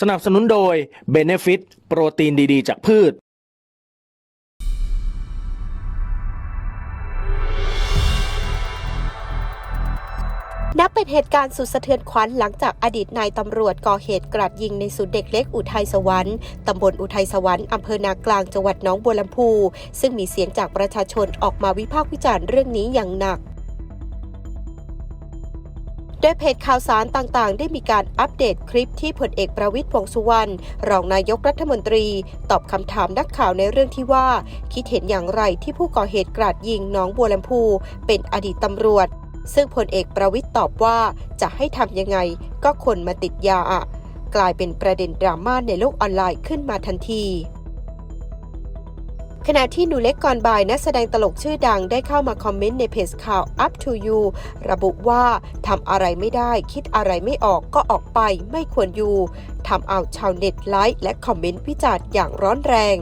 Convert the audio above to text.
สนับสนุนโดย b e n e f i t โปรตีนดีๆ จากพืช นับเป็นเหตุการณ์สุดสะเทือนขวัญหลังจากอดีตนายตำรวจก่อเหตุกราดยิงในศูนย์เด็กเล็กอุทัยสวรรค์ ตำบลอุทัยสวรรค์อำเภอนากลางจังหวัดหนองบัวลำพู ซึ่งมีเสียงจากประชาชนออกมาวิพากษ์วิจารณ์เรื่องนี้อย่างหนัก โดยเพจข่าวสารต่างๆ ได้มีการอัปเดตคลิปที่พลเอกประวิตยวงสุวรรณรองนายกรัฐมนตรี ตอบคำถามนักข่าวในเรื่องที่ว่า คิดเห็นอย่างไรที่ผู้ก่อเหตุกราดยิงน้องบัวลำพู เป็นอดีตตำรวจ ซึ่งพลเอกประวิตยตอบว่าจะให้ทำยังไง ก็คนมาติดยาอะกลายเป็นประเด็นดราม่าในโลกออนไลน์ขึ้นมาทันที ขณะที่หนูเล็กก่อนบ่ายนักแสดงตลกชื่อดังได้เข้ามาคอมเมนต์ในเพจข่าว Up to You ระบุว่าทำอะไรไม่ได้ คิดอะไรไม่ออกก็ออกไปไม่ควรอยู่ทำเอาชาวเน็ตไลค์และคอมเมนต์วิจารณ์อย่างร้อนแรง